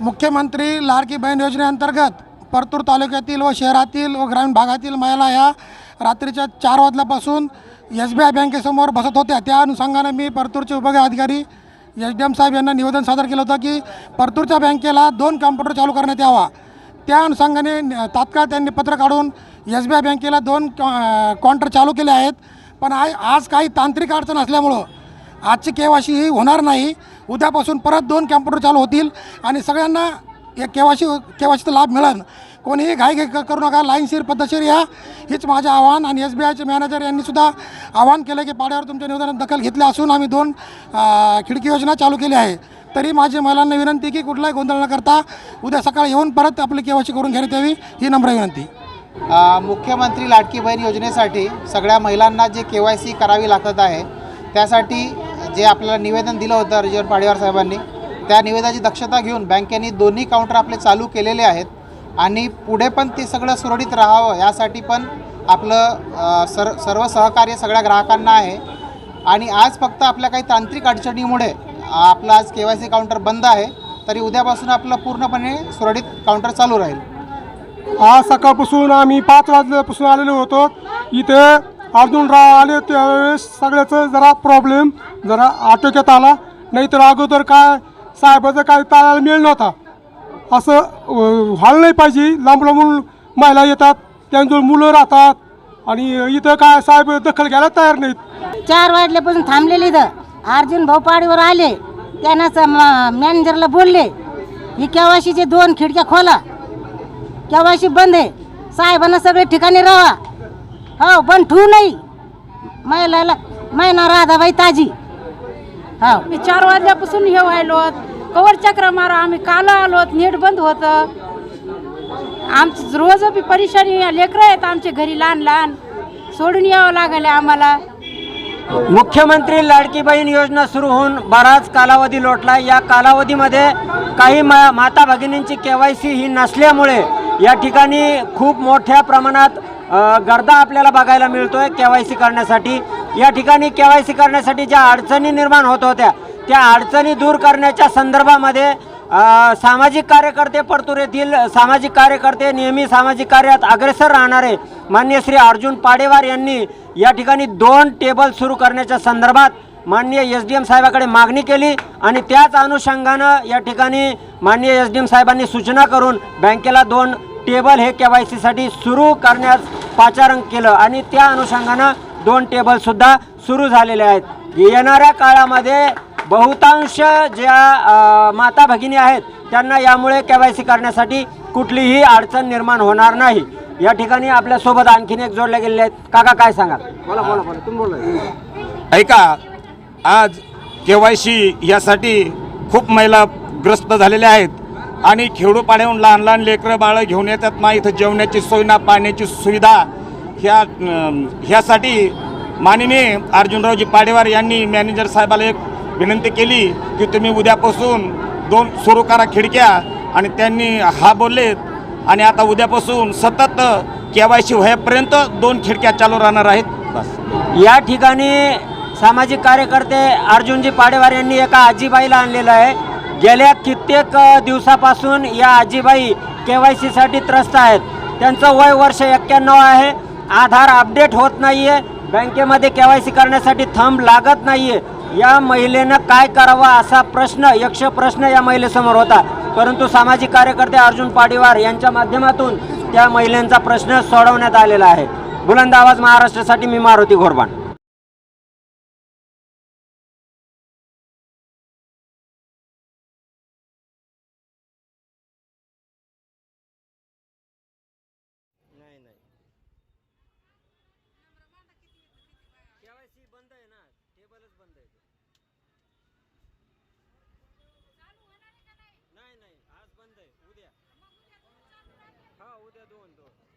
मुख्यमंत्री लाडकी बहीण योजनेअंतर्गत परतूर तालुक्यातील व शहरातील व ग्रामीण भागातील महिला ह्या रात्रीच्या चार वाजल्यापासून एस बी आय बँकेसमोर बसत होत्या. त्या अनुषंगाने मी परतूरचे विभागीय अधिकारी एच डी एम साहेब यांना निवेदन सादर केलं होतं की परतूरच्या बँकेला दोन कॉम्प्युटर चालू करण्यात यावा. त्या अनुषंगाने तात्काळ त्यांनी पत्र काढून एस बी आय बँकेला दोन काउंटर चालू केले आहेत. पण आज काही तांत्रिक अडचण असल्यामुळं आजची केवाशी ही होणार नाही. उद्यापासून परत दोन कॅम्प्युटर चालू होतील आणि सगळ्यांना या केवाशी केवाशीचा लाभ मिळेल. कोणीही घाई घाई करू नका. लाईनशीर पद्धतशीर या. हेच माझे आव्हान आणि एस बी आयचे मॅनेजर यांनीसुद्धा आवाहन केलं की पाड्यावर तुमच्या निवेदनात दखल घेतली असून आम्ही दोन खिडकी योजना चालू केली आहे. तरी माझी महिलांना विनंती की कुठलाही गोंधळ न करता उद्या सकाळी येऊन परत आपली केवाशी करून घेण्यात यावी ही नम्र विनंती. मुख्यमंत्री लाडकी बहीण योजनेसाठी सगळ्या महिलांना जे के वाय सी करावी लागत आहे त्यासाठी जे आपल्याला निवेदन दिलं होतं रिजवर पाडीवार साहेबांनी त्या निवेदनाची दक्षता घेऊन बँकेने दोन्ही काउंटर आपले चालू केलेले आहेत आणि पुढे पण ते सगळं सुरळीत राहावं यासाठी पण आपलं सर सर्व सहकार्य सगळ्या ग्राहकांना आहे. आणि आज फक्त आपल्या काही तांत्रिक अडचणीमुळे आपलं आज के वाय सी काउंटर बंद आहे तरी उद्यापासून आपलं पूर्णपणे सुरळीत काउंटर चालू राहील. आज सकाळपासून आम्ही पाच वाजल्यापासून आलेलो होतो. इथे अर्जुनराव आले त्यावेळेस सगळ्याचं जरा प्रॉब्लेम जरा आटोक्यात आला. नाहीतर अगोदर काय साहेबाचं काय ताळायला मिळेल नव्हता. असं व्हायला नाही पाहिजे लांब लांबून महिला येतात त्यांच्याजवळ मुलं राहतात. आणि इथं काय साहेब दखल घ्यायला तयार नाहीत. चार वाजल्यापासून थांबलेले इथं. अर्जुन भाऊ पाडीवर आले. त्यांना मॅनेजरला बोलले ही केवाशीचे दोन खिडक्या खोला. केवाशी बंद आहे. साहेबांना सगळे ठिकाणी राहा हो पण ठेवू नाही. महिलाला महिना राधाबाई ताजी. हो. मी चार वाजल्यापासून हे व्हायलो कवर चक्र मारा आम्ही काल आलो नेट बंद होतं. आमचं रोज बी परेशानी लेकरं आहेत आमच्या घरी लहान लहान. सोडून यावं लागले आम्हाला. मुख्यमंत्री लाडकी बहीण योजना सुरू होऊन बराच कालावधी लोटला. या कालावधीमध्ये काही मा माता भगिनींची के वाय सी ही नसल्यामुळे या ठिकाणी खूप मोठ्या प्रमाणात गर्दा आपल्याला बघायला मिळतोय के वाय सी करण्यासाठी. या ठिकाणी के वाय सी करण्यासाठी ज्या अडचणी निर्माण होत होत्या त्या अडचणी दूर करण्याच्या संदर्भामध्ये सामाजिक कार्यकर्ते परतूर येथील सामाजिक कार्यकर्ते नेहमी सामाजिक कार्यात अग्रेसर राहणारे मान्य श्री अर्जुन पाडेवार यांनी या ठिकाणी दोन टेबल सुरू करण्याच्या संदर्भात माननीय एस डी एम साहेबाकडे मागणी केली आणि त्याच अनुषंगानं या ठिकाणी माननीय एस डी एम साहेबांनी सूचना करून बँकेला दोन टेबल हे के वाय सीसाठी सुरू करण्यास पाचारण केलं आणि त्या अनुषंगानं दोन टेबलसुद्धा सुरू झालेले आहेत. येणाऱ्या काळामध्ये बहुतांश ज्या माता भगिनी आहेत त्यांना यामुळे के वाय सी करण्यासाठी कुठलीही अडचण निर्माण होणार नाही. या ठिकाणी आपल्यासोबत आणखीन एक जोडले गेलेले आहेत. काका काय सांगाल? बोला बोला बोला. तुम्ही बोला. ऐका आज के वाय सी यासाठी खूप महिला ग्रस्त झालेल्या आहेत. आणि खेडोपाड्याहून लहान लहान लेकरं बाळं घेऊन येतात. ना इथं जेवणाची सोय ना पाण्याची सुविधा ह्या ह्यासाठी माननीय अर्जुनरावजी पाडेवार यांनी मॅनेजर साहेबाला एक विनंती केली की तुम्ही उद्यापासून दोन सुरू करा खिडक्या. आणि त्यांनी हा बोलले आणि आता उद्यापासून सतत के वाय सी होईपर्यंत दोन खिडक्या चालू राहणार आहेत. बस. या ठिकाणी सामाजिक कार्यकर्ते अर्जुनजी पाडेवार यांनी एका आजीबाईला आणलेलं आहे. गेल्या कित्येक दिवसापासून या आजीबाई के वाय सीसाठी त्रस्त आहेत. त्यांचं वय वर्ष एक्क्याण्णव आहे. आधार अपडेट होत नाही आहे बँकेमध्ये के वाय सी करण्यासाठी थंब लागत नाही आहे या महिलेनं काय करावं असा प्रश्न यक्ष प्रश्न या महिलेसमोर होता. परंतु सामाजिक कार्यकर्ते अर्जुन पाडीवार यांच्या माध्यमातून त्या महिलांचा प्रश्न सोडवण्यात आलेला आहे. बुलंद आवाज महाराष्ट्रासाठी मी मारुती घोरबाण. नाही? नाही आज बंद आहे. उद्या. हा उद्या दोन दोन.